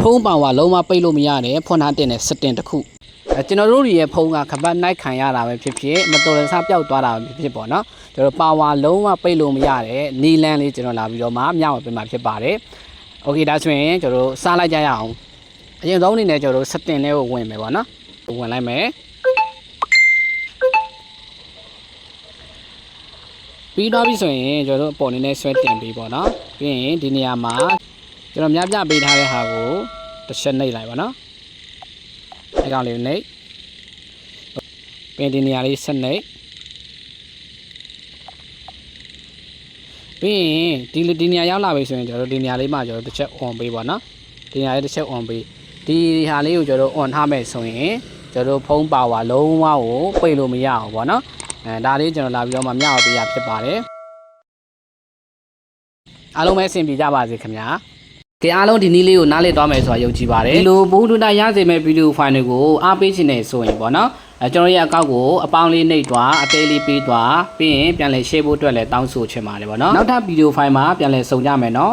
ဖုံးပါဝါလုံးဝပိတ်လို့မရတယ်ဖွင့်ထားတဲ့နဲ့စတင်တစ်ခုအဲကျွန်တော်တို့တွေရဲ့ဖုံးကခပတ်နိုင်ခံရတာပဲဖြစ်ဖြစ်မတော်တဆပျောက်သွားတာပဲဖြစ်ဖြစ်ပေါ့နော်ကျွန်တော်ပါဝါလုံးဝပိတ်လို့မရတဲ့နီလန်းလေးကျွန်တော်လာပြီးတော့မှမျှဝေပေးမှာဖြစ်ပါတယ်โอเคဒါဆိုရင်ကျွန်တော်တို့စားလိုက်ကြရအောင်အရင်ဆုံးအနေနဲ့ကျွန်တော်တို့စတင်လေးကိုဝင်မယ်ပေါ့နော်ဝင်လိုက်မယ်ပြီးတော့ပြီဆိုရင်ကျွန်တော်တို့အပေါ်နေနဲ့ဆွဲတင်ပြီးပေါ့နော်ပြီးရင်ဒီနေရာမှာ ကျွန်တော်မြပြပေးထားတဲ့ဟာကိုတစ်ချက်နှိပ်လိုက်ပါနော်အဲကောင်လေးကိုနှိပ်ပြီးရင်ဒီနေရာလေးဆက်နှိပ်ပြီးရင်ဒီဒီနေရာရောက်လာပြီဆိုရင်ကျွန်တော်တို့ဒီနေရာလေးမှာကျွန်တော်တို့တစ်ချက် on ပေးပါနော်ဒီနေရာလေးတစ်ချက် on ပေးဒီဟာလေးကိုကျွန်တော်တို့ on ထားမယ်ဆိုရင်ကျွန်တော်တို့ဖုံးပါဝါလုံးဝကိုပိတ်လို့မရအောင်ပေါ့နော်အဲဒါလေးကျွန်တော်လာပြီးတော့မှမျှဝေပေးရဖြစ်ပါတယ်အားလုံးပဲအဆင်ပြေကြပါစေခင်ဗျာ ကဲအားလုံးဒီနည်းလေးကိုနားလည်သွားမယ်ဆိုတာယုံကြည်ပါတယ်ဒီလိုဘုဒ္ဓတာရစေမဲ့ဗီဒီယိုဖိုင်တွေကိုအားပေးခြင်းနဲ့ဆိုရင်ပေါ့နော်အဲကျွန်တော်ရဲ့အကောက်ကိုအပေါင်းလေးနှိပ်သွားအသေးလေးပေးသွားပြီးရင်ပြန်လည် share ဖို့အတွက်လည်းတောင်းဆိုချင်ပါတယ်ပေါ့နော်နောက်ထပ်ဗီဒီယိုဖိုင်မှာပြန်လည်ဆုံကြမယ်နော်